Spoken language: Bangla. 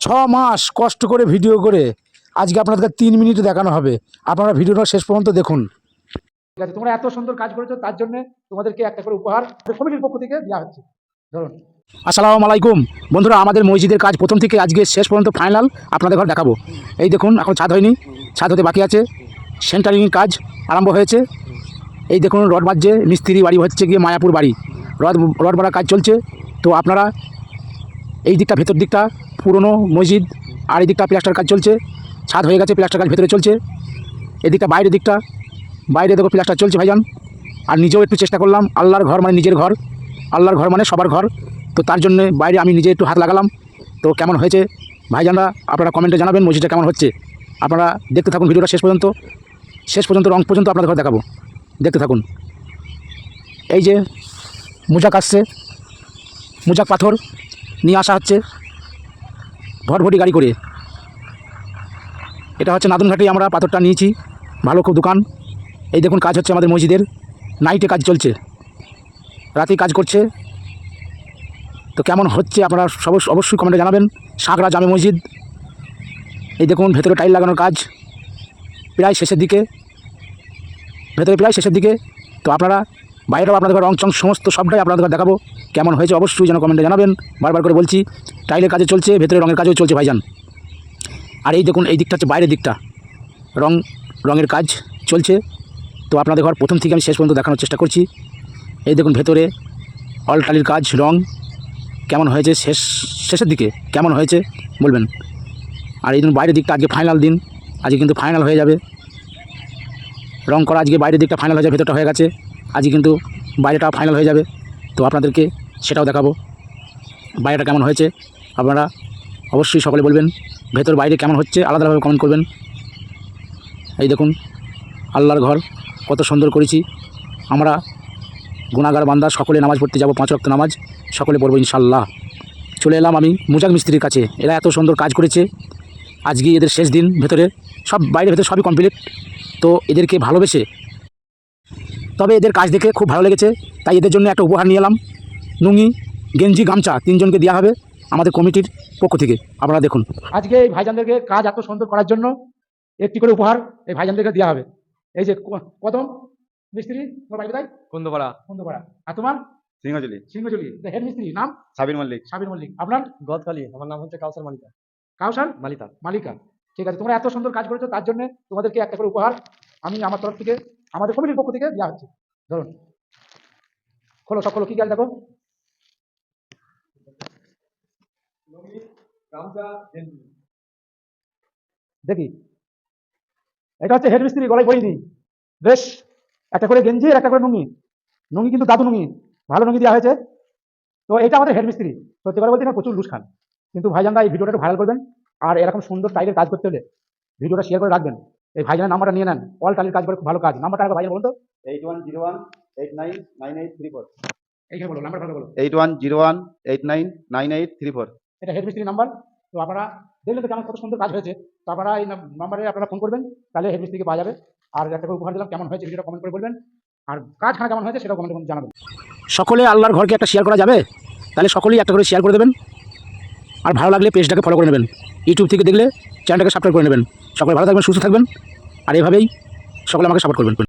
ছ মাস কষ্ট করে ভিডিও করে আজকে আপনাদেরকে তিন মিনিট দেখানো হবে। আপনারা ভিডিওটা শেষ পর্যন্ত দেখুন। ঠিক আছে তোমরা এত সুন্দর কাজ করেছ তার জন্য তোমাদেরকে একটা করে উপহার কমিটির পক্ষ থেকে দেওয়া হচ্ছে। ধরুন। আসসালামু আলাইকুম। বন্ধুরা আমাদের মসজিদের কাজ প্রথম থেকে আজকে শেষ পর্যন্ত ফাইনাল। আপনাদের ঘর দেখাবো। এই দেখুন এখন ছাদ হয়নি ছাদ হতে বাকি আছে। সেন্টারিং কাজ আরম্ভ হয়েছে। এই দেখুন রড বাজছে মিস্ত্রি বাড়ি হচ্ছে গিয়ে মায়াপুর বাড়ি। রড রড বাড়ার কাজ চলছে। তো আপনারা এই দিকটা ভেতর দিকটা পুরনো মসজিদ, আর এদিকটা প্লাস্টার কাজ চলছে। ছাদ হয়ে গেছে প্লাস্টার কাজ ভেতরে চলছে। এদিকটা বাইরের দিকটা। বাইরে দেখো প্লাস্টার চলছে ভাইজান। আর নিজেও একটু চেষ্টা করলাম, আল্লাহর ঘর মানে নিজের ঘর। আল্লাহর ঘর মানে সবার ঘর। তো তার জন্য বাইরে আমি নিজে একটু হাত লাগালাম। তো কেমন হয়েছে? ভাইজানরা আপনারা কমেন্টে জানাবেন মসজিদটা কেমন হচ্ছে। আপনারা দেখতে থাকুন ভিডিওটা শেষ পর্যন্ত। শেষ পর্যন্ত, রং পর্যন্ত আপনাদের ঘর দেখাবো। দেখতে থাকুন। এই যে মুজাক আসছে। মুজাক পাথর নিয়ে আসা হচ্ছে। ভটভটি গাড়ি করে। এটা হচ্ছে নাদনঘাটে আমরা পাথরটা নিয়েছি। ভালো খুব দোকান। এই দেখুন, কাজ হচ্ছে আমাদের মসজিদের। নাইটে কাজ চলছে। রাতে কাজ করছে। তো কেমন হচ্ছে আপনারা অবশ্যই কমেন্টে জানাবেন। সাঁকড়া জামে মসজিদ। এই দেখুন, ভেতরে টাইল লাগানোর কাজ। প্রায় শেষের দিকে। ভেতরে প্রায় শেষের দিকে। তো আপনারা, বাইরেও আপনাদের রং চং সমস্ত সবটাই আপনাদের দেখাবো। কেমন হয়েছে অবশ্যই যেন কমেন্টে জানাবেন। বারবার করে বলছি টাইলের কাজে চলছে, ভেতরে রঙের কাজও চলছে ভাইজান। আর এই দেখুন, এই দিকটা হচ্ছে বাইরের দিকটা। রং, রঙের কাজ চলছে। তো আপনাদের ঘর প্রথম থেকে আমি শেষ পর্যন্ত দেখানোর চেষ্টা করছি। এই দেখুন, ভেতরে অল টালির কাজ, রং কেমন হয়েছে, শেষ, শেষের দিকে কেমন হয়েছে, বলবেন। আর এই দিন বাইরের দিকটা আজকে ফাইনাল দিন। আজকে কিন্তু ফাইনাল হয়ে যাবে। রং করা আজকে বাইরের দিকটা ফাইনাল হয়ে যাবে, ভেতরটা হয়ে গেছে। আজকে কিন্তু বাইরেটা ফাইনাল হয়ে যাবে। তো আপনাদেরকে সেটাও দেখাবো। বাইরেটা কেমন হয়েছে আপনারা অবশ্যই সকলে বলবেন, ভেতর বাইরে কেমন হচ্ছে আলাদাভাবে কমেন্ট করবেন। এই দেখুন, আল্লাহর ঘর, কত সুন্দর করেছি। আমরা গুণাগার বান্দা, সকলে নামাজ পড়তে যাব, পাঁচ রক্ত নামাজ, সকলে পড়ব ইনশাল্লাহ চলে এলাম আমি মুজাক মিস্ত্রির কাছে। এরা এত সুন্দর কাজ করেছে। আজকে এদের শেষ দিন, ভেতরে সব বাইরে, ভেতরে সবই কমপ্লিট তো এদেরকে ভালোবেসে, তবে এদের কাজ দেখে খুব ভালো লেগেছে। তাই এদের জন্য একটা উপহার নিয়ে এলাম। নুঙ্গি, গেঞ্জি, গামছা, তিনজনকে দেওয়া হবে। আমাদের কমিটির পক্ষ থেকে। আপনারা দেখুন। আজকে এই ভাইজানদেরকে কাজ এত সুন্দর করার জন্য একটি করে উপহার এই ভাইজানদেরকে দেওয়া হবে। এই যে কদম মিস্ত্রি তোমার বাড়ি কোথায়? কুন্দপাড়া। আর তোমার? সিংহজুলি। সিংহচুলি হেড মিস্ত্রি নাম? সাবির মল্লিক। সাবির মল্লিক। আপনার? গদখালি। আমার নাম হচ্ছে কাউসার মালিকা। কাউসার? মালিকা। মালিকা। ঠিক আছে তোমরা এত সুন্দর কাজ করেছ তার জন্য তোমাদেরকে একটা করে উপহার আমি আমার তরফ থেকে আমাদের কমিটির পক্ষ থেকে দেওয়া হচ্ছে। ধরুন। খোলো সব খোলো কি গেল দেখো দেখি। এটা হচ্ছে হেড মিস্ত্রি গলায় বই দিই বেশ একটা করে গেঞ্জি আর একটা করে নুঙ্গি নুঙ্গি কিন্তু দাদু নুঙ্গি ভালো নুঙ্গি দেওয়া হয়েছে। তো এটা আমাদের হেড মিস্ত্রি। সত্যি কথা বলতে এখানে প্রচুর খান কিন্তু ভাইজানরা এই ভিডিওটা ভাইরাল করবেন আর এরকম সুন্দর স্টাইলের কাজ করতে হলে ভিডিওটা শেয়ার করে রাখবেন। এই ভাইজানের নাম্বারটা নিয়ে নেন। অল টালির কাজ করে খুব ভালো কাজ। নাম্বারটা একবার ভাইজান বলুন তো। Eight one zero one eight nine nine eight three four. এইখানে বলো নাম্বার ভালো বলো। Eight one zero one eight nine nine eight three four. এটা হেড মিস্ত্রি নাম্বার তো আপনারা দেখলে তো কেমন কত সুন্দর কাজ হয়েছে। তো আপনারা এই নাম্বারে আপনারা ফোন করবেন, তাহলে হেড মিস্ত্রিকে পাওয়া যাবে। আর একটা উপহার দিলাম, কেমন হয়েছে ভিডিওটা কমেন্ট করে বলবেন। আর কাজখানা কেমন হয়েছে সেটাও কমেন্ট জানাবেন। সকলে আল্লাহর ঘরকে একটা শেয়ার করা যাবে? তাহলে সকলেই একটা করে শেয়ার করে দেবেন। আর ভালো লাগলে পেজটাকে ফলো করে নেবেন। ইউটিউব থেকে দেখলে চ্যানেলটাকে সাবস্ক্রাইব করে নেবেন। সকলে ভালো থাকবেন, সুস্থ থাকবেন। আর এভাবেই সকলে আমাকে সাপোর্ট করবেন।